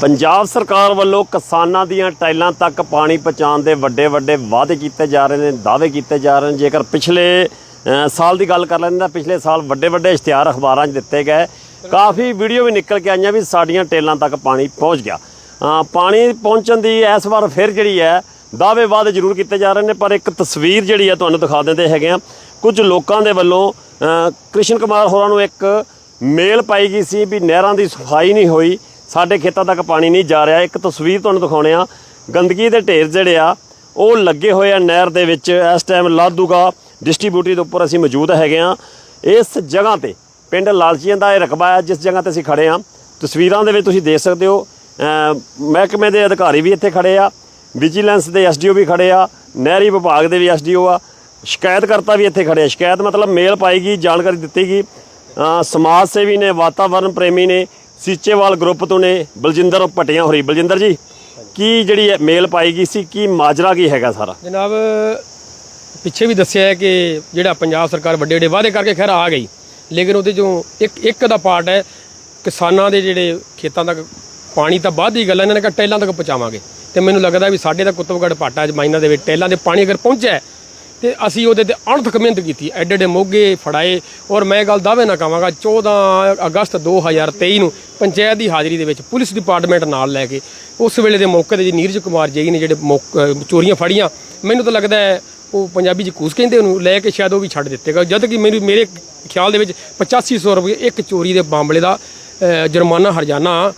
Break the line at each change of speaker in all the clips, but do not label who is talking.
ਪੰਜਾਬ ਸਰਕਾਰ ਵੱਲੋਂ ਕਿਸਾਨਾਂ ਦੀਆਂ ਟਾਈਲਾਂ ਤੱਕ ਪਾਣੀ ਪਹੁੰਚਾਉਣ ਦੇ ਵੱਡੇ ਵੱਡੇ ਵਾਅਦੇ ਕੀਤੇ ਜਾ ਰਹੇ ਨੇ, ਦਾਅਵੇ ਕੀਤੇ ਜਾ ਰਹੇ ਨੇ। ਜੇਕਰ ਪਿਛਲੇ ਸਾਲ ਦੀ ਗੱਲ ਕਰ ਲੈਂਦੇ ਤਾਂ ਪਿਛਲੇ ਸਾਲ ਵੱਡੇ ਵੱਡੇ ਇਸ਼ਤਿਹਾਰ ਅਖਬਾਰਾਂ 'ਚ ਦਿੱਤੇ ਗਏ। ਕਾਫੀ ਵੀਡੀਓ ਵੀ ਨਿਕਲ ਕੇ ਆਈਆਂ ਵੀ ਸਾਡੀਆਂ ਟੇਲਾਂ ਤੱਕ ਪਾਣੀ ਪਹੁੰਚ ਗਿਆ। ਪਾਣੀ ਪਹੁੰਚਣ ਦੀ ਇਸ ਵਾਰ ਫਿਰ ਜਿਹੜੀ ਹੈ, ਦਾਅਵੇ ਵਾਅਦੇ ਜ਼ਰੂਰ ਕੀਤੇ ਜਾ ਰਹੇ ਨੇ, ਪਰ ਇੱਕ ਤਸਵੀਰ ਜਿਹੜੀ ਹੈ ਤੁਹਾਨੂੰ ਦਿਖਾ ਦਿੰਦੇ ਹੈਗੇ ਆ ਕੁਝ ਲੋਕਾਂ ਦੇ ਵੱਲੋਂ ਕ੍ਰਿਸ਼ਨ ਕੁਮਾਰ ਹੋਰਾਂ ਨੂੰ ਇੱਕ ਮੇਲ ਪਾਈ ਗਈ ਸੀ ਵੀ ਨਹਿਰਾਂ ਦੀ ਸਫ਼ਾਈ ਨਹੀਂ ਹੋਈ। ਸਾਡੇ ਖੇਤਾਂ ਤੱਕ ਪਾਣੀ ਨਹੀਂ ਜਾ ਰਿਹਾ। ਇੱਕ ਤਸਵੀਰ ਤੁਹਾਨੂੰ ਦਿਖਾਉਣੇ ਆ। ਗੰਦਗੀ ਦੇ ਢੇਰ ਜਿਹੜੇ ਆ, ਉਹ ਲੱਗੇ ਹੋਏ ਆ ਨਹਿਰ ਦੇ ਵਿੱਚ। ਇਸ ਟਾਈਮ ਲਾਦੂਗਾ ਡਿਸਟ੍ਰੀਬਿਊਟਰੀ ਦੇ ਉੱਪਰ ਅਸੀਂ ਮੌਜੂਦ ਹੈਗੇ ਆ। ਇਸ ਜਗ੍ਹਾ ਤੇ ਪਿੰਡ ਲਾਲਚੀਆਂ ਦਾ ਇਹ ਰਕਬਾ ਹੈ ਜਿਸ ਜਗ੍ਹਾ ਤੇ ਅਸੀਂ ਖੜੇ ਆ। ਤਸਵੀਰਾਂ ਦੇ ਵਿੱਚ ਤੁਸੀਂ ਦੇਖ ਸਕਦੇ ਹੋ ਮਹਿਕਮੇ ਦੇ ਅਧਿਕਾਰੀ ਵੀ ਇੱਥੇ ਖੜੇ ਆ। ਵਿਜੀਲੈਂਸ ਦੇ ਐਸਡੀਓ ਵੀ ਖੜੇ ਆ। ਨਹਿਰੀ ਵਿਭਾਗ ਦੇ ਵੀ ਐਸਡੀਓ ਆ। ਸ਼ਿਕਾਇਤਕਰਤਾ ਵੀ ਇੱਥੇ ਖੜੇ ਆ। ਸ਼ਿਕਾਇਤ ਮਤਲਬ ਮੇਲ ਪਾਏਗੀ, ਜਾਣਕਾਰੀ ਦਿੱਤੀ ਗਈ ਸਮਾਜ ਸੇਵੀ ਨੇ ਵਾਤਾਵਰਣ ਪ੍ਰੇਮੀ ਨੇ ਸੀਚੇਵਾਲ ਗਰੁੱਪ ਤੋਂ ਨੇ ਬਲਜਿੰਦਰ ਪਟਿਆ ਹੋਰੀ। ਬਲਜਿੰਦਰ ਜੀ, ਕੀ ਜਿਹੜੀ ਇਹ ਮੇਲ ਪਾਈ ਗਈ ਸੀ, ਕੀ ਮਾਜਰਾ ਕੀ ਹੈਗਾ ਸਾਰਾ?
ਜਨਾਬ, ਪਿੱਛੇ ਵੀ ਦੱਸਿਆ ਹੈ ਕਿ ਜਿਹੜਾ ਪੰਜਾਬ ਸਰਕਾਰ ਵੱਡੇ ਵੱਡੇ ਵਾਅਦੇ ਕਰਕੇ ਖੈਰ ਆ ਗਈ, ਲੇਕਿਨ ਉਹਦੇ ਚੋਂ ਇੱਕ ਇੱਕ ਦਾ ਪਾਰਟ ਹੈ, ਕਿਸਾਨਾਂ ਦੇ ਜਿਹੜੇ ਖੇਤਾਂ ਤੱਕ ਪਾਣੀ ਤਾਂ ਬਾਅਦ ਦੀ ਗੱਲ ਹੈ, ਇਹਨਾਂ ਨੇ ਕਿਹਾ ਟੈਲਾਂ ਤੱਕ ਪਹੁੰਚਾਵਾਂਗੇ। ਤੇ ਮੈਨੂੰ ਲੱਗਦਾ ਵੀ ਸਾਡੇ ਤਾਂ ਕੁੱਤਬਗੜ ਪਾਟਾ ਮਾਈਨਾਂ ਦੇ ਵਿੱਚ ਟੈਲਾਂ ਦੇ ਪਾਣੀ ਅਗਰ ਪਹੁੰਚਿਆ ਤੇ ਅਸੀਂ ਉਹਦੇ ਤੇ ਅਣਥਕ ਮਿਹਨਤ ਕੀਤੀ। ਐਡੇ ਐਡੇ ਮੋਗੇ ਫੜਾਏ ਔਰ ਮੈਂ ਇਹ ਗੱਲ ਦਾਅਵੇ ਨਾ ਕਵਾਂਗਾ 14 ਅਗਸਤ 2023 ਨੂੰ ਪੰਚਾਇਤ ਦੀ ਹਾਜ਼ਰੀ ਦੇ ਵਿੱਚ ਪੁਲਿਸ ਡਿਪਾਰਟਮੈਂਟ ਨਾਲ ਲੈ ਕੇ ਉਸ ਵੇਲੇ ਦੇ ਮੌਕੇ ਤੇ ਜੀ ਨੀਰਜ ਕੁਮਾਰ ਜੀ ਨੇ ਜਿਹੜੇ ਮੌਕ- ਚੋਰੀਆਂ ਫੜੀਆਂ, ਮੈਨੂੰ ਤਾਂ ਲੱਗਦਾ ਹੈ ਉਹ ਪੰਜਾਬੀ ਚ ਕੂਸ ਕਹਿੰਦੇ ਉਹਨੂੰ, ਲੈ ਕੇ ਸ਼ਾਇਦ ਉਹ ਵੀ ਛੱਡ ਦਿੱਤੇਗਾ ਜਦ ਕਿ ਮੈਨੂੰ, ਮੇਰੇ ਖਿਆਲ ਦੇ ਵਿੱਚ 8500 ਰੁਪਏ ਇੱਕ ਚੋਰੀ ਦੇ ਮਾਮਲੇ ਦਾ ਜੁਰਮਾਨਾ ਹਰਜਾਨਾ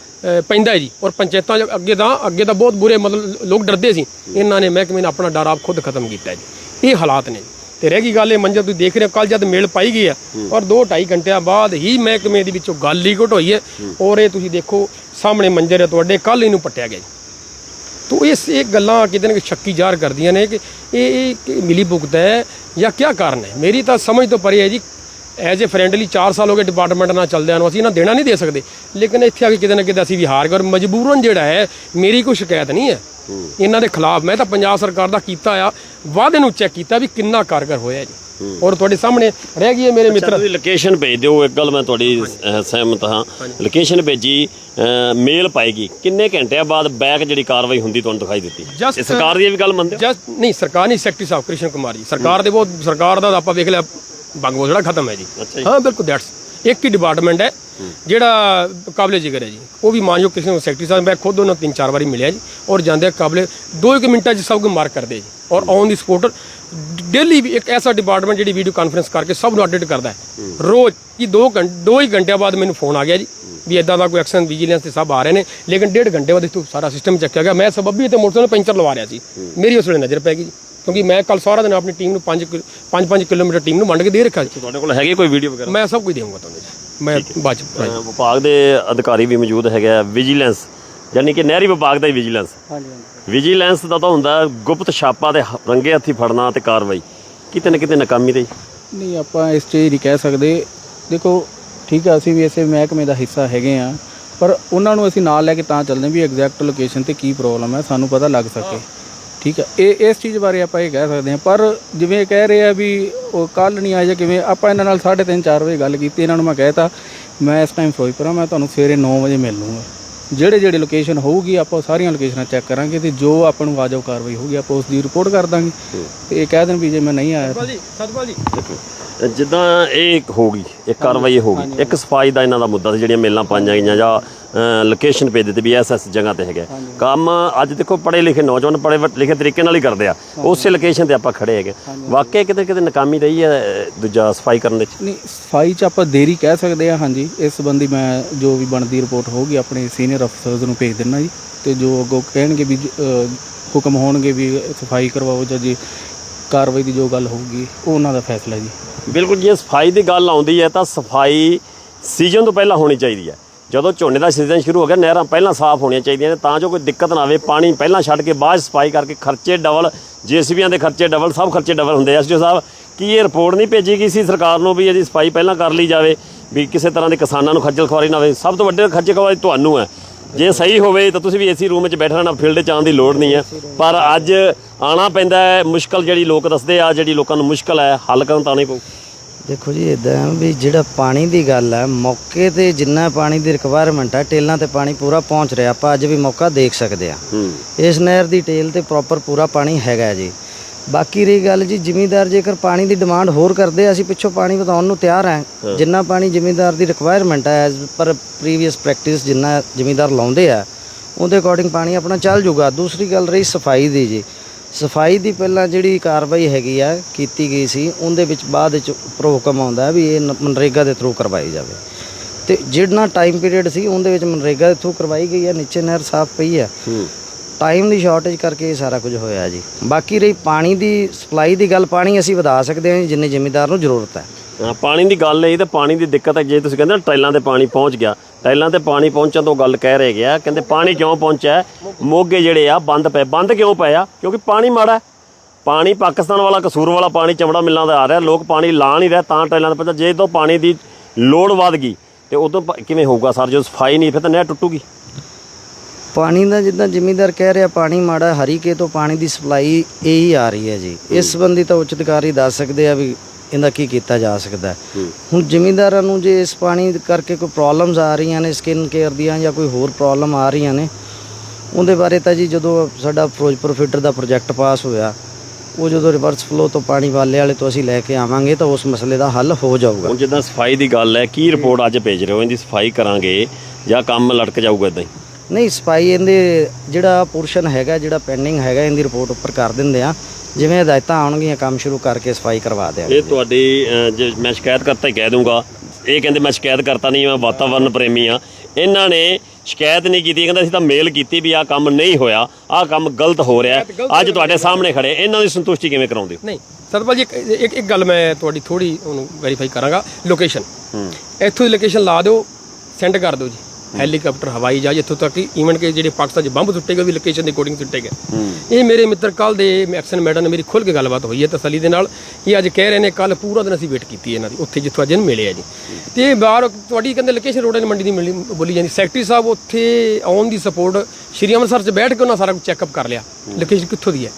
ਪੈਂਦਾ ਜੀ। ਔਰ ਪੰਚਾਇਤਾਂ 'ਚ ਅੱਗੇ ਤਾਂ ਅੱਗੇ ਤਾਂ ਬਹੁਤ ਬੁਰੇ ਮਤਲਬ ਲੋਕ ਡਰਦੇ ਸੀ। ਇਹਨਾਂ ਨੇ ਮਹਿਕਮੇ ਨੇ ਆਪਣਾ ਡਰ ਆਪ ਖੁਦ ਖਤਮ ਕੀਤਾ ਜੀ। ਇਹ ਹਾਲਾਤ ਨੇ। ਤੇ ਰਹਿ ਗਈ ਗੱਲ ਇਹ ਮੰਜਰ ਤੁਸੀਂ ਦੇਖ ਰਹੇ ਹੋ ਕੱਲ ਜਦ ਮੇਲ ਪਾਈ ਗਈ ਹੈ ਔਰ 2 2.5 ਘੰਟਿਆਂ ਬਾਅਦ ਹੀ ਮਹਿਕਮੇ ਦੇ ਵਿੱਚੋਂ ਗੱਲ ਹੀ ਘਟ ਹੋਈ ਹੈ। ਔਰ ਇਹ ਤੁਸੀਂ ਦੇਖੋ ਸਾਹਮਣੇ ਮੰਜਰ ਹੈ ਤੁਹਾਡੇ ਕੱਲ ਇਹਨੂੰ ਪੱਟਿਆ ਗਿਆ ਤੋ ਇਸ ਇਹ ਗੱਲਾਂ ਕਿਤੇ ਨਾ ਸ਼ੱਕੀ ਜ਼ਾਹਰ ਕਰਦੀਆਂ ਨੇ ਕਿ ਇਹ ਇਹ ਮਿਲੀ ਭੁਗਤ ਹੈ ਜਾਂ ਕੀ ਕਾਰਨ ਹੈ? ਮੇਰੀ ਤਾਂ ਸਮਝ ਤੋਂ ਪਰੇ ਹੈ ਜੀ ਐਜ਼ ਅ ਫਰੈਂਡਲੀ 4 ਸਾਲ ਹੋ ਗਏ ਡਿਪਾਰਟਮੈਂਟ ਨਾਲ ਚੱਲਦਿਆਂ ਨੂੰ ਅਸੀਂ ਇਹਨਾਂ ਦੇਣਾ ਨਹੀਂ ਦੇ ਸਕਦੇ। ਲੇਕਿਨ ਇੱਥੇ ਆ ਕੇ ਕਿਤੇ ਨਾ ਕਿਤੇ ਅਸੀਂ ਵੀ ਹਾਰ ਗਏ ਔਰ ਮਜਬੂਰਨ ਜਿਹੜਾ ਹੈ ਮੇਰੀ ਕੋਈ ਸ਼ਿਕਾਇਤ ਨਹੀਂ ਹੈ। ਇਹਨਾਂ ਦੇ ਖਿਲਾਫ ਮੈਂ ਤਾਂ ਪੰਜਾਬ ਸਰਕਾਰ ਦਾ ਕੀਤਾ ਆ ਵਾਅਦੇ ਨੂੰ ਚੈੱਕ ਕੀਤਾ ਵੀ ਕਿੰਨਾ ਕਾਰਗਰ ਹੋਇਆ ਜੀ। ਔਰ ਤੁਹਾਡੇ ਸਾਹਮਣੇ ਰਹਿ ਗਈ ਹੈ ਮੇਰੇ ਮਿੱਤਰ।
ਤੁਸੀਂ ਲੋਕੇਸ਼ਨ ਭੇਜ ਦਿਓ ਇੱਕ ਗੱਲ ਮੈਂ ਤੁਹਾਡੀ ਸਹਿਮਤ ਹਾਂ। ਲੋਕੇਸ਼ਨ ਭੇਜੀ ਮੇਲ ਪਾਏਗੀ। ਕਿੰਨੇ ਘੰਟਿਆਂ ਬਾਅਦ ਬੈਕ ਜਿਹੜੀ ਕਾਰਵਾਈ ਹੁੰਦੀ ਤੁਹਾਨੂੰ ਦਿਖਾਈ ਦਿੱਤੀ? ਸਰਕਾਰ ਦੀ ਇਹ ਵੀ ਗੱਲ ਮੰਨਦੇ ਹੋ?
ਜਸਟ ਨਹੀਂ ਸਰਕਾਰ ਨਹੀਂ ਸੈਕਟਰੀ ਸਾਹਿਬ ਕ੍ਰਿਸ਼ਨ ਕੁਮਾਰ ਜੀ। ਸਰਕਾਰ ਦੇ ਬਹੁਤ ਸਰਕਾਰ ਦਾ ਆਪਾਂ ਵੇਖ ਲਿਆ ਬੰਗੋ ਜਿਹੜਾ ਖਤਮ ਹੈ ਜੀ। ਹਾਂ ਬਿਲਕੁਲ ਦੈਟਸ ਇੱਕ ਹੀ ਡਿਪਾਰਟਮੈਂਟ ਹੈ ਜਿਹੜਾ ਕਾਬਲੇ ਜ਼ਿਕਰ ਹੈ ਜੀ ਉਹ ਵੀ ਮਾਨਯੋਗ ਕਿਸੇ ਨੂੰ ਸੈਕਟਰੀ ਸਾਹਿਬ ਮੈਂ ਖੁਦ ਉਹਨਾਂ ਨੂੰ ਤਿੰਨ ਚਾਰ ਵਾਰੀ ਮਿਲਿਆ ਜੀ ਔਰ ਜਾਂਦੇ ਕਾਬਲੇ ਦੋ ਇੱਕ ਮਿੰਟਾਂ 'ਚ ਸਭ ਕੁਝ ਮਾਰਕ ਕਰਦੇ ਜੀ ਔਰ ਔਨ ਦੀ ਸਪੋਟ ਡੇਲੀ ਵੀ ਇੱਕ ਐਸਾ ਡਿਪਾਰਟਮੈਂਟ ਜਿਹੜੀ ਵੀਡੀਓ ਕਾਨਫਰੰਸ ਕਰਕੇ ਸਭ ਨੂੰ ਅਪਡੇਟ ਕਰਦਾ ਹੈ। ਰੋਜ਼ ਕਿ 2 ਘੰਟੇ ਦੋ ਹੀ ਘੰਟਿਆਂ ਬਾਅਦ ਮੈਨੂੰ ਫੋਨ ਆ ਗਿਆ ਜੀ ਵੀ ਇਦਾਂ ਦਾ ਕੋਈ ਐਕਸ਼ਨ ਵਿਜੀਲੈਂਸ ਤੇ ਸਭ ਆ ਰਹੇ ਨੇ ਲੇਕਿਨ ਡੇਢ ਘੰਟੇ ਬਾਅਦ ਇਥੋਂ ਸਾਰਾ ਸਿਸਟਮ ਚੱਕਿਆ ਗਿਆ। ਮੈਂ ਸਬੱਬੀ ਤੇ ਮੋਟਰਸਾਈਕਲ ਪੈਂਚਰ ਲਵਾ ਰਿਹਾ ਸੀ। ਮੇਰੀ ਉਸ ਵੇਲੇ ਨਜ਼ਰ ਪੈ ਗਈ ਜੀ ਕਿਉਂਕਿ ਮੈਂ ਕੱਲ ਸਾਰਾ ਦਿਨ ਆਪਣੀ ਟੀਮ ਨੂੰ 5 5 5 ਕਿਲੋਮੀਟਰ ਟੀਮ ਨੂੰ ਵੰਡ ਕੇ ਦੇ ਰੱਖਿਆ ਜੀ
ਤੁਹਾਡੇ ਕੋਲ ਹੈਗੀ ਕੋਈ ਵੀਡੀਓ ਵਗੈਰਾ?
ਮੈਂ ਸਭ ਕੁਝ ਦੇਵਾਂਗਾ ਤੁਹਾਨੂੰ ਜੀ। ਮੈਂ ਬਾਅਦ ਚ
ਅਹ, ਵਿਭਾਗ ਦੇ ਅਧਿਕਾਰੀ ਵੀ ਮੌਜੂਦ ਹੈਗੇ ਆ ਵਿਜੀਲੈਂਸ ਯਾਨੀ ਕਿ ਨਹਿਰੀ ਵਿਭਾਗ ਦਾ ਹੀ ਵਿਜੀਲੈਂਸ
ਹਾਂਜੀ ਹਾਂਜੀ।
ਵਿਜੀਲੈਂਸ ਦਾ ਤਾਂ ਹੁੰਦਾ ਗੁਪਤ ਛਾਪਾ ਤੇ ਹ- ਰੰਗੇ ਹੱਥੀ ਫੜਨਾ ਤੇ ਕਾਰਵਾਈ। ਕਿਤੇ ਨਾ ਕਿਤੇ ਨਾਕਾਮੀ ਰਹੀ
ਨਹੀਂ ਆਪਾਂ ਇਸ ਚੀਜ਼ ਨਹੀਂ ਕਹਿ ਸਕਦੇ। ਦੇਖੋ ਠੀਕ ਆ ਅਸੀਂ ਵੀ ਇਸੇ ਮਹਿਕਮੇ ਦਾ ਹਿੱਸਾ ਹੈਗੇ ਆ ਪਰ ਉਹਨਾਂ ਨੂੰ ਅਸੀਂ ਨਾਲ ਲੈ ਕੇ ਤਾਂ ਚੱਲਦੇ ਹਾਂ ਵੀ ਐਗਜ਼ੈਕਟ ਲੋਕੇਸ਼ਨ ਤੇ ਕੀ ਪ੍ਰੋਬਲਮ ਹੈ ਸਾਨੂੰ ਪਤਾ ਲੱਗ ਸਕੇ। ਠੀਕ ਆ। ਇਹ ਇਸ ਚੀਜ਼ ਬਾਰੇ ਆਪਾਂ ਇਹ ਕਹਿ ਸਕਦੇ ਹਾਂ। ਪਰ ਜਿਵੇਂ ਕਹਿ ਰਹੇ ਆ ਵੀ ਉਹ ਕੱਲ ਨਹੀਂ ਆਇਆ ਜਾਂ ਕਿਵੇਂ ਆਪਾਂ ਇਹਨਾਂ ਨਾਲ 3:30 4 ਵਜੇ ਗੱਲ ਕੀਤੀ ਇਹਨਾਂ ਨੂੰ ਮੈਂ ਕਹਿਤਾ ਮੈਂ ਇਸ ਟਾਈਮ ਫਿਰੋਜ਼ਪੁਰ ਹਾਂ ਮੈਂ ਤੁਹਾਨੂੰ ਸਵੇਰੇ 9 ਵਜੇ ਮਿਲ ਲੂੰਗਾ। ਜਿਹੜੇ ਜਿਹੜੇ ਲੋਕੇਸ਼ਨ ਹੋਊਗੀ ਆਪਾਂ ਉਹ ਸਾਰੀਆਂ ਲੋਕੇਸ਼ਨਾਂ ਚੈੱਕ ਕਰਾਂਗੇ ਤੇ ਜੋ ਆਪਾਂ ਨੂੰ ਵਾਜਬ ਕਾਰਵਾਈ ਹੋਊਗੀ ਆਪਾਂ ਉਸ ਦੀ ਰਿਪੋਰਟ ਕਰ ਦਾਂਗੇ। ਤੇ ਇਹ ਕਹਿ ਦੇਣ ਵੀ ਜੇ ਮੈਂ ਨਹੀਂ ਆਇਆ
ਜੀ ਸਤਪਾਲ ਜੀ।
ਜਿੱਦਾਂ ਇਹ ਹੋਗੀ ਇੱਕ ਕਾਰਵਾਈ ਇਹ ਹੋਗੀ ਇੱਕ ਸਫ਼ਾਈ ਦਾ ਇਹਨਾਂ ਦਾ ਮੁੱਦਾ ਸੀ ਜਿਹੜੀਆਂ ਮੇਲਾਂ ਪਾਈਆਂ ਗਈਆਂ ਜਾਂ ਲੋਕੇਸ਼ਨ ਭੇਜ ਦਿੱਤੀ ਵੀ ਐਸ ਐਸ ਜਗ੍ਹਾ ਤੇ ਹੈਗਾ ਕੰਮ ਅੱਜ ਦੇਖੋ ਪੜੇ ਲਿਖੇ ਨੌਜਵਾਨ ਪੜੇ ਲਿਖੇ ਤਰੀਕੇ ਨਾਲ ਹੀ ਕਰਦੇ ਆ। ਉਸੇ ਲੋਕੇਸ਼ਨ ਤੇ ਆਪਾਂ ਖੜੇ ਹੈਗੇ। ਵਾਕਿਆ ਕਿਤੇ ਕਿਤੇ ਨਾਕਾਮੀ ਰਹੀ ਹੈ ਦੂਜਾ ਸਫ਼ਾਈ ਕਰਨ ਦੇ ਵਿੱਚ?
ਨਹੀਂ ਸਫ਼ਾਈ ਚ ਆਪਾਂ ਦੇਰੀ ਕਹਿ ਸਕਦੇ ਆ ਹਾਂਜੀ। ਇਸ ਸੰਬੰਧੀ ਮੈਂ ਜੋ ਵੀ ਬਣਦੀ ਰਿਪੋਰਟ ਹੋਊਗੀ ਆਪਣੇ ਸੀਨੀਅਰ ਅਫਸਰਸ ਨੂੰ ਭੇਜ ਦਿੰਨਾ ਜੀ। ਤੇ ਜੋ ਅੱਗੋਂ ਕਹਿਣਗੇ ਵੀ ਹੁਕਮ ਹੋਣਗੇ ਵੀ ਸਫ਼ਾਈ ਕਰਵਾਓ ਜਾਂ ਜੀ ਕਾਰਵਾਈ ਦੀ ਜੋ ਗੱਲ ਹੋਊਗੀ ਉਹ ਉਹਨਾਂ ਦਾ ਫੈਸਲਾ ਜੀ।
ਬਿਲਕੁਲ ਜੇ ਸਫ਼ਾਈ ਦੀ ਗੱਲ ਆਉਂਦੀ ਹੈ ਤਾਂ ਸਫ਼ਾਈ ਸੀਜ਼ਨ ਤੋਂ ਪਹਿਲਾਂ ਹੋਣੀ ਚਾਹੀਦੀ ਹੈ। ਜਦੋਂ ਝੋਨੇ ਦਾ ਸੀਜ਼ਨ ਸ਼ੁਰੂ ਹੋ ਗਿਆ, ਨਹਿਰਾਂ ਪਹਿਲਾਂ ਸਾਫ਼ ਹੋਣੀਆਂ ਚਾਹੀਦੀਆਂ ਨੇ, ਤਾਂ ਜੋ ਕੋਈ ਦਿੱਕਤ ਨਾ ਆਵੇ, ਪਾਣੀ ਪਹਿਲਾਂ ਛੱਡ ਕੇ ਬਾਅਦ 'ਚ ਸਫ਼ਾਈ ਕਰਕੇ ਖਰਚੇ ਡਬਲ ਜੀਸੀਬੀਆਂ ਦੇ ਖਰਚੇ ਡਬਲ ਸਭ ਖਰਚੇ ਡਬਲ ਹੁੰਦੇ ਆ। ਐਸਡੀਓ ਸਾਹਿਬ, ਕੀ ਇਹ ਰਿਪੋਰਟ ਨਹੀਂ ਭੇਜੀ ਗਈ ਸੀ ਸਰਕਾਰ ਨੂੰ ਵੀ ਇਹਦੀ ਸਫ਼ਾਈ ਪਹਿਲਾਂ ਕਰ ਲਈ ਜਾਵੇ, ਵੀ ਕਿਸੇ ਤਰ੍ਹਾਂ ਦੇ ਕਿਸਾਨਾਂ ਨੂੰ ਖੱਜਲ ਖੁਆਰੀ ਨਾ ਹੋਵੇ ਸਭ ਤੋਂ ਵੱਡੇ ਖੱਜਲ ਖੁਆਰੀ ਤੁਹਾਨੂੰ ਹੈ। ਜੇ ਸਹੀ ਹੋਵੇ, ਤਾਂ ਤੁਸੀਂ ਵੀ ਏਸੀ ਰੂਮ ਵਿੱਚ ਬੈਠੇ ਰਹਿਣਾ ਫੀਲਡ 'ਚ ਆਉਣ ਦੀ ਲੋੜ ਨਹੀਂ ਹੈ। ਪਰ ਅੱਜ ਆਣਾ ਪੈਂਦਾ ਹੈ, ਮੁਸ਼ਕਲ ਜਿਹੜੀ ਲੋਕ ਦੱਸਦੇ ਆ, ਜਿਹੜੀ ਲੋਕਾਂ ਨੂੰ ਮੁਸ਼ਕਲ ਹੈ, ਹੱਲ ਕਰਨ ਤਾਂ ਨਹੀਂ ਪਊ।
ਦੇਖੋ ਜੀ ਇਦਾਂ ਵੀ ਜਿਹੜਾ ਪਾਣੀ ਦੀ ਗੱਲ ਹੈ ਮੌਕੇ ਤੇ ਜਿੰਨਾ ਪਾਣੀ ਦੀ ਰਿਕੁਆਇਰਮੈਂਟ ਹੈ ਟੇਲਾਂ ਤੇ ਪਾਣੀ ਪੂਰਾ ਪਹੁੰਚ ਰਿਹਾ ਆਪਾਂ ਅੱਜ ਵੀ ਮੌਕਾ ਦੇਖ ਸਕਦੇ ਆ
ਹੂੰ।
ਇਸ ਨਹਿਰ ਦੀ ਟੇਲ ਤੇ ਪ੍ਰੋਪਰ ਪੂਰਾ ਪਾਣੀ ਹੈਗਾ ਜੀ। ਬਾਕੀ ਰਹੀ ਗੱਲ ਜੀ ਜ਼ਿਮੀਂਦਾਰ ਜੇਕਰ ਪਾਣੀ ਦੀ ਡਿਮਾਂਡ ਹੋਰ ਕਰਦੇ ਆ ਅਸੀਂ ਪਿੱਛੋਂ ਪਾਣੀ ਵਧਾਉਣ ਨੂੰ ਤਿਆਰ ਹਾਂ। ਜਿੰਨਾ ਪਾਣੀ ਜ਼ਿਮੀਂਦਾਰ ਦੀ ਰਿਕੁਆਇਰਮੈਂਟ ਹੈ ਐਜ਼ ਪਰ ਪ੍ਰੀਵੀਅਸ ਪ੍ਰੈਕਟਿਸ ਜਿੰਨਾ ਜ਼ਿਮੀਂਦਾਰ ਲਾਉਂਦੇ ਆ ਉਹਦੇ ਅਕੋਰਡਿੰਗ ਪਾਣੀ ਆਪਣਾ ਚੱਲ ਜੂਗਾ। ਦੂਸਰੀ ਗੱਲ ਰਹੀ ਸਫ਼ਾਈ ਦੀ ਜੀ। ਸਫ਼ਾਈ ਦੀ ਪਹਿਲਾਂ ਜਿਹੜੀ ਕਾਰਵਾਈ ਹੈਗੀ ਆ ਕੀਤੀ ਗਈ ਸੀ ਉਹਦੇ ਵਿੱਚ ਬਾਅਦ ਵਿੱਚ ਉੱਪਰੋਂ ਹੁਕਮ ਆਉਂਦਾ ਵੀ ਇਹ ਨ- ਮਨਰੇਗਾ ਦੇ ਥਰੂ ਕਰਵਾਈ ਜਾਵੇ। ਤੇ ਜਿਹੜਾ ਟਾਈਮ ਪੀਰੀਅਡ ਸੀ ਉਹਦੇ ਵਿੱਚ ਮਨਰੇਗਾ ਦੇ ਥਰੂ ਕਰਵਾਈ ਗਈ ਹੈ ਨੀਚੇ ਨਹਿਰ ਸਾਫ਼ ਪਈ
ਹੂੰ।
ਟਾਈਮ ਦੀ ਸ਼ਾਰਟੇਜ ਕਰਕੇ ਇਹ ਸਾਰਾ ਕੁਝ ਹੋਇਆ ਜੀ। ਬਾਕੀ ਰਹੀ ਪਾਣੀ ਦੀ ਸਪਲਾਈ ਦੀ ਗੱਲ ਪਾਣੀ ਅਸੀਂ ਵਧਾ ਸਕਦੇ ਹਾਂ ਜੀ, ਜਿੰਨੇ ਜ਼ਿਮੀਂਦਾਰ ਨੂੰ ਜ਼ਰੂਰਤ ਹੈ।
ਹਾਂ, ਪਾਣੀ ਦੀ ਗੱਲ ਹੈ ਤੇ ਪਾਣੀ ਦੀ ਦਿੱਕਤ ਹੈ ਜੇ ਤੁਸੀਂ ਕਹਿੰਦੇ ਨਾ ਟਾਈਲਾਂ ਤੇ ਪਾਣੀ ਪਹੁੰਚ ਗਿਆ ਟਾਈਲਾਂ ਤੇ ਪਾਣੀ ਪਹੁੰਚਣ ਤੋਂ ਗੱਲ ਕਹਿ ਰਹੇ ਗਿਆ ਕਹਿੰਦੇ ਪਾਣੀ ਕਿਉਂ ਪਹੁੰਚਿਆ ਹੈ? ਮੋਗੇ ਜਿਹੜੇ ਆ ਬੰਦ ਪਏ ਬੰਦ ਕਿਉਂ ਪਏ ਆ? ਕਿਉਂਕਿ ਪਾਣੀ ਮਾੜਾ ਹੈ। ਪਾਣੀ ਪਾਕਿਸਤਾਨ ਵਾਲਾ ਕਸੂਰ ਵਾਲਾ ਪਾਣੀ ਚਮੜਾ ਮਿਲਾਂ ਦਾ ਆ ਰਿਹਾ ਲੋਕ ਪਾਣੀ ਲਾ ਨਹੀਂ ਰਿਹਾ ਤਾਂ ਟਾਈਲਾਂ ਤੇ ਪਤਾ ਜੇ ਤੋਂ ਪਾਣੀ ਦੀ ਲੋੜ ਵੱਧ ਗਈ ਤੇ ਉਦੋਂ ਪ- ਕਿਵੇਂ ਹੋਊਗਾ ਸਰ ਜੋ ਸਫ਼ਾਈ ਨਹੀਂ ਫਿਰ ਤਾਂ ਨਹਿਰ ਟੁੱਟੂਗੀ।
ਪਾਣੀ ਦਾ ਜਿੱਦਾਂ ਜ਼ਿਮੀਂਦਾਰ ਕਹਿ ਰਿਹਾ ਪਾਣੀ ਮਾੜਾ ਹਰੀਕੇ ਤੋਂ ਪਾਣੀ ਦੀ ਸਪਲਾਈ ਇਹੀ ਆ ਰਹੀ ਹੈ ਜੀ। ਇਸ ਸੰਬੰਧੀ ਤਾਂ ਉੱਚ ਅਧਿਕਾਰੀ ਦੱਸ ਸਕਦੇ ਆ ਵੀ ਇਹਦਾ ਕੀ ਕੀਤਾ ਜਾ ਸਕਦਾ ਹੈ। ਹੁਣ ਜ਼ਿਮੀਂਦਾਰਾਂ ਨੂੰ ਜੇ ਇਸ ਪਾਣੀ ਕਰਕੇ ਕੋਈ ਪ੍ਰੋਬਲਮਸ ਆ ਰਹੀਆਂ ਨੇ ਸਕਿਨ ਕੇਅਰ ਦੀਆਂ ਜਾਂ ਕੋਈ ਹੋਰ ਪ੍ਰੋਬਲਮ ਆ ਰਹੀਆਂ ਨੇ ਉਹਦੇ ਬਾਰੇ ਤਾਂ ਜੀ ਜਦੋਂ ਸਾਡਾ ਫਿਰੋਜ਼ਪੁਰ ਫੀਡਰ ਦਾ ਪ੍ਰੋਜੈਕਟ ਪਾਸ ਹੋਇਆ ਉਹ ਜਦੋਂ ਰਿਵਰਸ ਫਲੋ ਤੋਂ ਪਾਣੀ ਵਾਲੇ ਵਾਲੇ ਤੋਂ ਅਸੀਂ ਲੈ ਕੇ ਆਵਾਂਗੇ ਤਾਂ ਉਸ ਮਸਲੇ ਦਾ ਹੱਲ ਹੋ ਜਾਊਗਾ।
ਹੁਣ ਜਿੱਦਾਂ ਸਫ਼ਾਈ ਦੀ ਗੱਲ ਹੈ ਕੀ ਰਿਪੋਰਟ ਅੱਜ ਭੇਜ ਰਹੇ ਹੋ? ਇਹਦੀ ਸਫ਼ਾਈ ਕਰਾਂਗੇ ਜਾਂ ਕੰਮ ਲਟਕ ਜਾਊਗਾ ਇਦਾਂ ਹੀ?
ਨਹੀਂ ਸਫ਼ਾਈ ਇਹਦੇ ਜਿਹੜਾ ਪੋਰਸ਼ਨ ਹੈਗਾ ਜਿਹੜਾ ਪੈਂਡਿੰਗ ਹੈਗਾ ਇਹਦੀ ਰਿਪੋਰਟ ਉੱਪਰ ਕਰ ਦਿੰਦੇ ਆ ਜਿਵੇਂ ਹਦਾਇਤਾਂ ਆਉਣਗੀਆਂ ਕੰਮ ਸ਼ੁਰੂ ਕਰਕੇ ਸਫ਼ਾਈ ਕਰਵਾ ਦਿਆਂਗੇ
ਇਹ ਤੁਹਾਡੀ ਜੇ ਮੈਂ ਸ਼ਿਕਾਇਤ ਕਰਤਾ ਹੀ ਕਹਿ ਦੂੰਗਾ ਇਹ ਕਹਿੰਦੇ ਮੈਂ ਸ਼ਿਕਾਇਤ ਕਰਤਾ ਨਹੀਂ ਮੈਂ ਵਾਤਾਵਰਨ ਪ੍ਰੇਮੀ ਆ ਇਹਨਾਂ ਨੇ ਸ਼ਿਕਾਇਤ ਨਹੀਂ ਕੀਤੀ ਕਹਿੰਦਾ ਅਸੀਂ ਤਾਂ ਮੇਲ ਕੀਤੀ ਵੀ ਆਹ ਕੰਮ ਨਹੀਂ ਹੋਇਆ ਆਹ ਕੰਮ ਗਲਤ ਹੋ ਰਿਹਾ ਹੈ। ਅੱਜ ਤੁਹਾਡੇ ਸਾਹਮਣੇ ਖੜੇ ਇਹਨਾਂ ਦੀ ਸੰਤੁਸ਼ਟੀ ਕਿਵੇਂ ਕਰਾਉਂਦੇ ਹੋ?
ਨਹੀਂ ਸਤਪਾਲ ਜੀ ਇੱਕ ਇੱਕ ਇੱਕ ਗੱਲ ਮੈਂ ਤੁਹਾਡੀ ਥੋੜੀ ਉਹਨੂੰ ਵੈਰੀਫਾਈ ਕਰਾਂਗਾ ਲੋਕੇਸ਼ਨ
ਹੂੰ।
ਇੱਥੋਂ ਦੀ ਲੋਕੇਸ਼ਨ ਲਾ ਦਿਓ ਸੈਂਡ ਕਰ ਦਿਓ ਜੀ। ਹੈਲੀਕਾਪਟਰ ਹਵਾਈ ਜਹਾਜ਼ ਇੱਥੋਂ ਤੱਕ ਕਿ ਈਵਨ ਕਿ ਜਿਹੜੇ ਪਾਕਿਸਤਾਨ 'ਚ ਬੰਬ ਸੁੱਟੇਗਾ ਵੀ ਲੋਕੇਸ਼ਨ ਦੇ ਅਕੋਰਡਿੰਗ ਸੁੱਟੇਗਾ ਇਹ ਮੇਰੇ ਮਿੱਤਰ ਕੱਲ ਦੇ ਐਕਸ਼ਨ ਮੈਡਮ ਨੇ ਮੇਰੀ ਖੁੱਲ ਕੇ ਗੱਲਬਾਤ ਹੋਈ ਹੈ ਤਸੱਲੀ ਦੇ ਨਾਲ ਇਹ ਅੱਜ ਕਹਿ ਰਹੇ ਨੇ ਕੱਲ ਪੂਰਾ ਦਿਨ ਅਸੀਂ ਵੇਟ ਕੀਤੀ ਇਹਨਾਂ ਦੀ ਉੱਥੇ ਜਿੱਥੋਂ ਅੱਜ ਇਹਨੂੰ ਮਿਲੇ ਆ ਜੀ ਤੇ ਇਹ ਬਾਹਰ ਤੁਹਾਡੀ ਕਹਿੰਦੇ ਲੋਕੇਸ਼ਨ ਰੋਡ ਮੰਡੀ ਦੀ ਮਿਲੀ ਬੋਲੀ ਜਾਂਦੀ। ਸੈਕਟਰੀ ਸਾਹਿਬ ਉੱਥੇ ਆਉਣ ਦੀ ਸਪੋਰਟ ਸ਼੍ਰੀ ਅੰਮ੍ਰਿਤਸਰ 'ਚ ਬੈਠ ਕੇ ਉਹਨਾਂ ਸਾਰਾ ਕੁਝ ਚੈੱਕਅਪ ਕਰ ਲਿਆ। ਲੋਕੇਸ਼ਨ ਕਿੱਥੋਂ ਦੀ ਹੈ?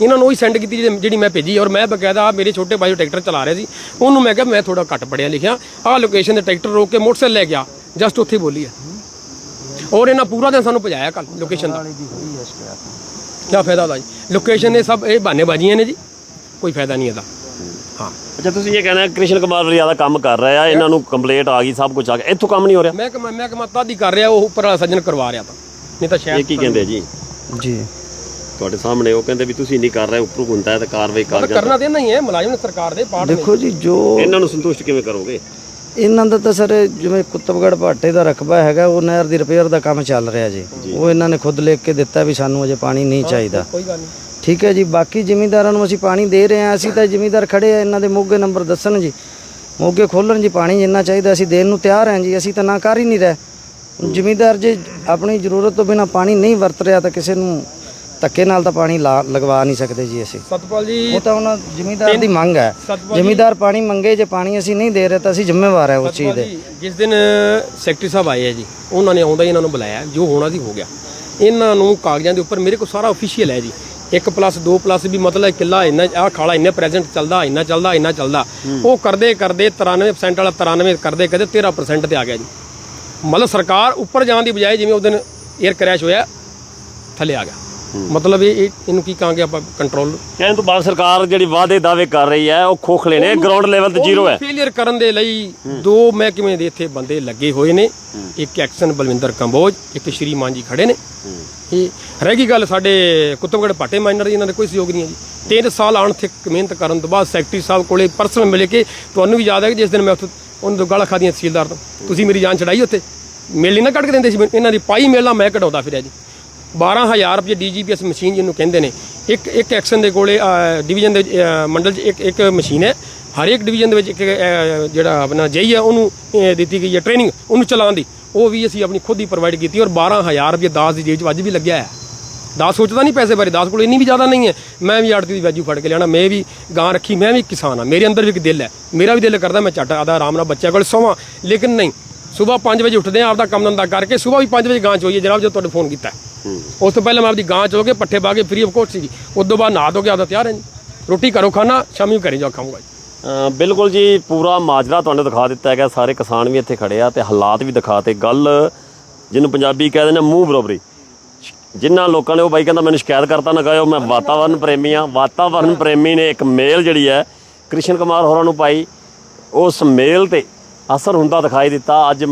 ਇਹਨਾਂ ਨੂੰ ਉਹੀ ਸੈਂਡ ਕੀਤੀ ਜਿਹੜੀ- ਮੈਂ ਭੇਜੀ ਔਰ ਮੈਂ ਬਕਾਇਦਾ ਮੇਰੇ ਛੋਟੇ ਭਾਈ ਟਰੈਕਟਰ ਚਲਾ ਰਿਹਾ ਸੀ। ਉਹਨੂੰ ਮੈਂ ਕਿਹਾ ਮੈਂ ਥੋੜਾ ਘੱਟ ਪੜਿਆ ਲਿਖਿਆ। ਆਹ ਲੋਕੇਸ਼ਨ ਤੇ ਟਰੈਕਟਰ ਰੋਕ ਕੇ ਮੋਟਰਸਾਈਕਲ ਲੈ ਗਿਆ ਜਸਟ ਉੱਥੇ ਬੋਲੀ ਹੈ। ਔਰ ਇਹਨਾਂ ਪੂਰਾ ਦਿਨ ਸਾਨੂੰ ਭਜਾਇਆ ਕੱਲ ਲੋਕੇਸ਼ਨ ਦਾ। ਕੀ ਫਾਇਦਾ ਉਹਦਾ ਜੀ? ਲੋਕੇਸ਼ਨ ਇਹ ਸਭ ਇਹ ਬਹਾਨੇ ਬਾਜੀਆਂ ਨੇ ਜੀ। ਕੋਈ ਫਾਇਦਾ ਨਹੀਂ ਇਹਦਾ। ਹਾਂ।
ਅੱਛਾ ਤੁਸੀਂ ਇਹ ਕਹਿੰਦੇ ਕ੍ਰਿਸ਼ਨ ਕੁਮਾਰ ਜ਼ਿਆਦਾ ਕੰਮ ਕਰ ਰਿਹਾ ਆ ਇਹਨਾਂ ਨੂੰ ਕੰਪਲੀਟ ਆ ਗਈ ਸਭ ਕੁਝ ਆ ਗਿਆ। ਇੱਥੋਂ ਕੰਮ ਨਹੀਂ ਹੋ ਰਿਹਾ?
ਮੈਂ ਕਿ ਮੈਂ ਕਿ ਤਾਂ ਦੀ ਕਰ ਰਿਹਾ ਉਹ ਉੱਪਰ ਵਾਲਾ ਸੱਜਣ ਕਰਵਾ ਰਿਹਾ ਤਾਂ। ਨਹੀਂ ਤਾਂ
ਇਹ
ਸ਼ਾਇਦ
ਕੀ ਕਹਿੰਦੇ ਜੀ?
ਜੀ।
ਤੁਹਾਡੇ ਸਾਹਮਣੇ ਉਹ ਕਹਿੰਦੇ ਵੀ ਤੁਸੀਂ ਨਹੀਂ ਕਰ ਰਹੇ ਉੱਪਰੋਂ ਹੁੰਦਾ ਹੈ ਤਾਂ ਕਾਰਵਾਈ ਕਰ
ਕਰਨਾ ਤੇ ਨਹੀਂ ਹੈ ਮੁਲਾਜ਼ਮ ਨੇ ਸਰਕਾਰ ਦੇ ਪਾਰਟ ਨੇ।
ਦੇਖੋ ਜੀ ਜੋ
ਇਹਨਾਂ ਨੂੰ ਸੰਤੁਸ਼ਟ ਕਿਵੇਂ ਕਰੋਗੇ?
ਇਹਨਾਂ ਦਾ ਤਾਂ ਸਰ ਜਿਵੇਂ ਕੁੱਤਬਗੜ ਭਾਟੇ ਦਾ ਰਕਬਾ ਹੈਗਾ ਉਹ ਨਹਿਰ ਦੀ ਰਿਪੇਅਰ ਦਾ ਕੰਮ ਚੱਲ ਰਿਹਾ ਜੀ। ਉਹ ਇਹਨਾਂ ਨੇ ਖੁਦ ਲਿਖ ਕੇ ਦਿੱਤਾ ਵੀ ਸਾਨੂੰ ਅਜੇ ਪਾਣੀ ਨਹੀਂ ਚਾਹੀਦਾ।
ਕੋਈ ਗੱਲ ਨਹੀਂ।
ਠੀਕ ਹੈ ਜੀ ਬਾਕੀ ਜ਼ਿਮੀਂਦਾਰਾਂ ਨੂੰ ਅਸੀਂ ਪਾਣੀ ਦੇ ਰਹੇ ਹਾਂ ਅਸੀਂ ਤਾਂ ਜ਼ਿਮੀਂਦਾਰ ਖੜੇ ਆ ਇਹਨਾਂ ਦੇ ਮੋਗੇ ਨੰਬਰ ਦੱਸਣ ਜੀ। ਮੋਗੇ ਖੋਲਣ ਜੀ ਪਾਣੀ ਜਿੰਨਾ ਚਾਹੀਦਾ ਅਸੀਂ ਦੇਣ ਨੂੰ ਤਿਆਰ ਹਾਂ ਜੀ ਅਸੀਂ ਤਾਂ ਨਾ ਕਰ ਹੀ ਨਹੀਂ ਰਹੇ। ਜ਼ਿਮੀਂਦਾਰ ਜੇ ਆਪਣੀ ਜ਼ਰੂਰਤ ਤੋਂ ਬਿਨਾ ਪਾਣੀ ਨਹੀਂ ਵਰਤ ਰਿਹਾ ਤਾਂ ਕਿਸੇ ਨੂੰ ਧੱਕੇ ਨਾਲ ਤਾਂ ਪਾਣੀ ਲਾ- ਲਗਵਾ ਨਹੀਂ ਸਕਦੇ ਜੀ ਅਸੀਂ।
ਸਤਪਾਲ ਜੀ
ਉਹ ਤਾਂ ਉਹਨਾਂ ਜ਼ਿਮੀਂਦਾਰ ਦੀ ਮੰਗ ਹੈ।
ਸਤਪਾਲ
ਜ਼ਿਮੀਂਦਾਰ ਪਾਣੀ ਮੰਗੇ ਜੇ ਪਾਣੀ ਅਸੀਂ ਨਹੀਂ ਦੇ ਰਹੇ ਤਾਂ ਅਸੀਂ ਜ਼ਿੰਮੇਵਾਰ ਹੈ ਉਸ ਚੀਜ਼ ਦੇ।
ਜਿਸ ਦਿਨ ਸੈਕਟਰੀ ਸਾਹਿਬ ਆਏ ਆ ਜੀ ਉਹਨਾਂ ਨੇ ਆਉਂਦਾ ਹੀ ਇਹਨਾਂ ਨੂੰ ਬੁਲਾਇਆ ਜੋ ਹੋਣਾ ਸੀ ਹੋ ਗਿਆ। ਇਹਨਾਂ ਨੂੰ ਕਾਗਜ਼ਾਂ ਦੇ ਉੱਪਰ ਮੇਰੇ ਕੋਲ ਸਾਰਾ ਅਫੀਸ਼ੀਅਲ ਹੈ ਜੀ। 1+2+ ਵੀ ਮਤਲਬ ਕਿੱਲਾ ਇੰਨਾ ਆਹ ਖਾਲਾ ਇੰਨੇ ਪ੍ਰੈਜ਼ੈਂਟ ਚੱਲਦਾ ਇੰਨਾ ਚੱਲਦਾ ਇੰਨਾ ਚੱਲਦਾ। ਉਹ ਕਰਦੇ ਕਰਦੇ 93% ਵਾਲਾ 93 ਕਰਦੇ ਕਰਦੇ 13% ਤੇ ਆ ਗਿਆ ਜੀ। ਮਤਲਬ ਸਰਕਾਰ ਉੱਪਰ ਜਾਣ ਦੀ ਬਜਾਏ ਜਿਵੇਂ ਉਹ ਦਿਨ 에ਅਰ ਕ੍ਰੈਸ਼ ਹੋਇਆ ਥੱਲੇ ਆ ਗਿਆ। ਮਤਲਬ ਇਹ ਇਹ- ਇਹਨੂੰ ਕੀ ਕਹਾਂਗੇ ਆਪਾਂ? ਕੰਟਰੋਲ
ਕਹਿਣ ਤੋਂ ਬਾਅਦ ਸਰਕਾਰ ਜਿਹੜੀ ਵਾਅਦੇ ਦਾਅਵੇ ਕਰ ਰਹੀ ਹੈ ਉਹ ਖੋਖਲੇ ਨੇ ਗਰਾਊਂਡ ਲੈਵਲ ਤੇ ਜ਼ੀਰੋ ਹੈ।
ਫੇਲਿਅਰ ਕਰਨ ਦੇ ਲਈ ਦੋ ਮਹਿਕਮੇ ਦੇ ਇੱਥੇ ਬੰਦੇ ਲੱਗੇ ਹੋਏ ਨੇ। ਇੱਕ ਐਕਸ਼ਨ ਬਲਵਿੰਦਰ ਕੰਬੋਜ ਇੱਕ ਸ਼੍ਰੀ ਮਾਨ ਜੀ ਖੜੇ ਨੇ। ਇਹ ਰਹਿ ਗਈ ਗੱਲ ਸਾਡੇ ਕੁਤਬਗੜ ਪਾਟੇ ਮਾਈਨਰ ਦੀ ਇਹਨਾਂ ਦੇ ਕੋਈ ਸਹਿਯੋਗ ਨਹੀਂ ਹੈ ਜੀ। ਤਿੰਨ ਸਾਲ ਆਣ ਤੇ ਮਿਹਨਤ ਕਰਨ ਤੋਂ ਬਾਅਦ ਸੈਕਟਰੀ ਸਾਹਿਬ ਕੋਲੇ ਪਰਸਨਲ ਮਿਲ ਕੇ ਤੁਹਾਨੂੰ ਵੀ ਯਾਦ ਹੈ ਕਿ ਜਿਸ ਦਿਨ ਮੈਂ ਉੱਥੇ ਉਹਨਾਂ ਤੋਂ ਗਾਲਾਂ ਖਾਦੀਆਂ ਤਹਿਸੀਲਦਾਰ ਤੋਂ। ਤੁਸੀਂ ਮੇਰੀ ਜਾਨ ਛਡਾਈ ਉੱਥੇ। ਮੇਲ ਨਹੀਂ ਨਾ ਕੱਢ ਕੇ ਦਿੰਦੇ ਸੀ ਮੈਨੂੰ। ਇਹਨਾਂ ਦੀ ਪਾਈ ਮੇਲਾਂ ਮੈਂ ਕਢਾਉਂਦਾ ਫਿਰਿਆ ਜੀ। 12000 ਰੁਪਏ ਡੀਜੀਪੀਐਸ ਮਸ਼ੀਨ ਜਿਹਨੂੰ ਕਹਿੰਦੇ ਨੇ। ਇੱਕ ਇੱਕ ਐਕਸ਼ਨ ਦੇ ਕੋਲੇ ਡਿਵੀਜ਼ਨ ਦੇ ਮੰਡਲ 'ਚ ਇੱਕ ਇੱਕ ਮਸ਼ੀਨ ਹੈ। ਹਰੇਕ ਡਿਵੀਜ਼ਨ ਦੇ ਵਿੱਚ ਇੱਕ ਜਿਹੜਾ ਆਪਣਾ ਜਈ ਹੈ ਉਹਨੂੰ ਦਿੱਤੀ ਗਈ ਹੈ ਟ੍ਰੇਨਿੰਗ ਉਹਨੂੰ ਚਲਾਉਣ ਦੀ। ਉਹ ਵੀ ਅਸੀਂ ਆਪਣੀ ਖੁਦ ਹੀ ਪ੍ਰੋਵਾਈਡ ਕੀਤੀ ਔਰ 12000 ਰੁਪਏ ਦਾਸ ਦੀ ਜੇਬ 'ਚ ਅੱਜ ਵੀ ਲੱਗਿਆ ਹੈ। ਦਾਸ ਸੋਚਦਾ ਨਹੀਂ ਪੈਸੇ ਬਾਰੇ, ਦਾਸ ਕੋਲ ਇੰਨੀ ਵੀ ਜ਼ਿਆਦਾ ਨਹੀਂ ਹੈ। ਮੈਂ ਵੀ ਆੜਤੀ ਦੀ ਵੈਜੂ ਫੜ ਕੇ ਲਿਆਣਾ ਮੈਂ ਵੀ ਗਾਂ ਰੱਖੀ, ਮੈਂ ਵੀ ਕਿਸਾਨ ਆ ਮੇਰੇ ਅੰਦਰ ਵੀ ਇੱਕ ਦਿਲ ਹੈ। ਮੇਰਾ ਵੀ ਦਿਲ ਕਰਦਾ ਮੈਂ ਝੱਟ ਆਦਾ ਆਰਾਮ ਨਾਲ ਬੱਚਿਆਂ ਕੋਲ ਸੋਵਾਂ। ਲੇਕਿਨ ਨਹੀਂ, ਸਵੇਰ 5 ਵਜੇ ਉੱਠਦੇ ਆ, ਆਪਦਾ ਕੰਮ ਧੰਦਾ ਕਰਕੇ ਸਵੇਰ ਵੀ 5 ਵਜੇ ਗਾਂ 'ਚ ਹੋਈਏ ਜਨਾਬ ਜਦੋਂ ਤੁਹਾਡੇ ਫੋਨ ਕੀਤਾ। ਉਸ ਤੋਂ ਪਹਿਲਾਂ ਮੈਂ ਆਪਦੀ ਗਾਂ ਚੋ ਕੇ ਪੱਠੇ ਪਾ ਕੇ ਫ੍ਰੀ ਆਫ ਕੋਸਟ ਸੀਗੀ। ਉਸ ਤੋਂ ਬਾਅਦ ਨਹਾ ਧੋ ਕੇ ਆਪਦਾ ਤਿਆਰ ਹਾਂ ਜੀ। ਰੋਟੀ ਘਰੋਂ ਖਾਣਾ, ਸ਼ਾਮੀ ਘਰੇ ਜਾ ਖਾਊਂਗਾ ਜੀ।
ਬਿਲਕੁਲ ਜੀ, ਪੂਰਾ ਮਾਜਰਾ ਤੁਹਾਨੂੰ ਦਿਖਾ ਦਿੱਤਾ ਹੈਗਾ। ਸਾਰੇ ਕਿਸਾਨ ਵੀ ਇੱਥੇ ਖੜੇ ਆ ਤੇ ਹਾਲਾਤ ਵੀ ਦਿਖਾਤੇ ਗੱਲ ਜਿਹਨੂੰ ਪੰਜਾਬੀ ਕਹਿੰਦੇ ਨੇ ਮੂੰਹ ਬਰੋਬਰੀ। ਜਿਨ੍ਹਾਂ ਲੋਕਾਂ ਨੇ ਉਹ ਬਾਈ ਕਹਿੰਦਾ, ਮੈਨੂੰ ਸ਼ਿਕਾਇਤ ਕਰਤਾ, ਨਾ ਗਾਇਓ ਮੈਂ ਵਾਤਾਵਰਨ ਪ੍ਰੇਮੀ ਆ। ਵਾਤਾਵਰਨ ਪ੍ਰੇਮੀ ਨੇ ਇੱਕ ਮੇਲ ਜਿਹੜੀ ਹੈ, ਕ੍ਰਿਸ਼ਨ ਕੁਮਾਰ ਹੋਰਾਂ ਨੂੰ ਪਾਈ। ਉਸ ਮੇਲ ਤੇ ਅਸਰ ਹੁੰਦਾ ਦਿਖਾਈ ਦਿੱਤਾ। ਅੱਜ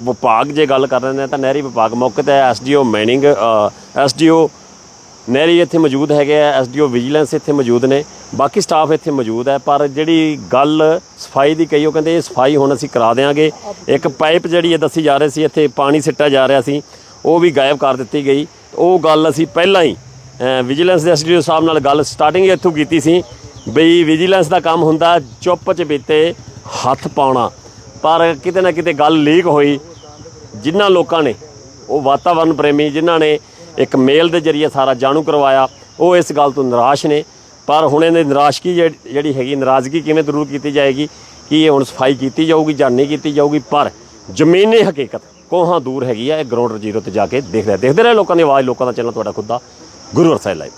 ਵਿਭਾਗ ਜੇ ਗੱਲ ਕਰ ਰਹੇ ਨੇ ਤਾਂ ਨਹਿਰੀ ਵਿਭਾਗ ਮੌਕੇ ਤੇ ਐਸਡੀਓ ਮੈਨਿੰਗ ਐਸਡੀਓ ਨਹਿਰੀ ਇੱਥੇ ਮੌਜੂਦ ਹੈਗੇ ਆ ਐਸਡੀਓ ਵਿਜੀਲੈਂਸ ਇੱਥੇ ਮੌਜੂਦ ਨੇ, ਬਾਕੀ ਸਟਾਫ ਇੱਥੇ ਮੌਜੂਦ ਹੈ, ਪਰ ਜਿਹੜੀ ਗੱਲ ਸਫ਼ਾਈ ਦੀ ਕਹੀ ਉਹ ਕਹਿੰਦੇ ਇਹ ਸਫ਼ਾਈ ਹੁਣ ਅਸੀਂ ਕਰਾ ਦੇਾਂਗੇ ਇੱਕ ਪਾਈਪ ਜਿਹੜੀ ਹੈ ਦੱਸੀ ਜਾ ਰਹੀ ਸੀ, ਇੱਥੇ ਪਾਣੀ ਸਿੱਟਿਆ ਜਾ ਰਿਹਾ ਸੀ, ਉਹ ਵੀ ਗਾਇਬ ਕਰ ਦਿੱਤੀ ਗਈ। ਉਹ ਗੱਲ ਅਸੀਂ ਪਹਿਲਾਂ ਹੀ ਵਿਜੀਲੈਂਸ ਦੇ ਐਸਡੀਓ ਸਾਹਿਬ ਨਾਲ ਗੱਲ ਸਟਾਰਟਿੰਗ ਇੱਥੋਂ ਕੀਤੀ ਸੀ, ਬਈ ਵਿਜੀਲੈਂਸ ਦਾ ਕੰਮ ਹੁੰਦਾ, ਚੁੱਪ ਚਪੀਤੇ ਹੱਥ ਪਾਉਣਾ। ਪਰ ਕਿਤੇ ਨਾ ਕਿਤੇ ਗੱਲ ਲੀਕ ਹੋਈ। ਜਿਨ੍ਹਾਂ ਲੋਕਾਂ ਨੇ ਉਹ ਵਾਤਾਵਰਣ ਪ੍ਰੇਮੀ ਜਿਨ੍ਹਾਂ ਨੇ ਇੱਕ ਮੇਲ ਦੇ ਜਰੀਏ ਸਾਰਾ ਜਾਣੂ ਕਰਵਾਇਆ, ਉਹ ਇਸ ਗੱਲ ਤੋਂ ਨਿਰਾਸ਼ ਨੇ। ਪਰ ਹੁਣ ਇਹਨੇ ਨਿਰਾਸ਼ਗੀ ਜਿਹੜੀ ਹੈਗੀ ਨਾਰਾਜ਼ਗੀ ਕਿਵੇਂ ਦੂਰ ਕੀਤੀ ਜਾਏਗੀ, ਕਿ ਇਹ ਹੁਣ ਸਫ਼ਾਈ ਕੀਤੀ ਜਾਊਗੀ ਜਾਂ ਨਹੀਂ ਕੀਤੀ ਜਾਊਗੀ, ਪਰ ਜ਼ਮੀਨੀ ਹਕੀਕਤ ਕੋਹਾਂ ਦੂਰ ਹੈਗੀ ਆ, ਇਹ ਗਰਾਊਂਡ ਜ਼ੀਰੋ ਤੇ ਜਾ ਕੇ ਦੇਖ ਦੇਖਦੇ ਦੇਖਦੇ ਰਹੇ ਲੋਕਾਂ ਦੀ ਆਵਾਜ਼, ਲੋਕਾਂ ਦਾ ਚੈਨਲ ਤੁਹਾਡਾ ਖੁਦ ਦਾ, ਗੁਰੂ ਅਰਸਾਈ ਲਾਈਵ।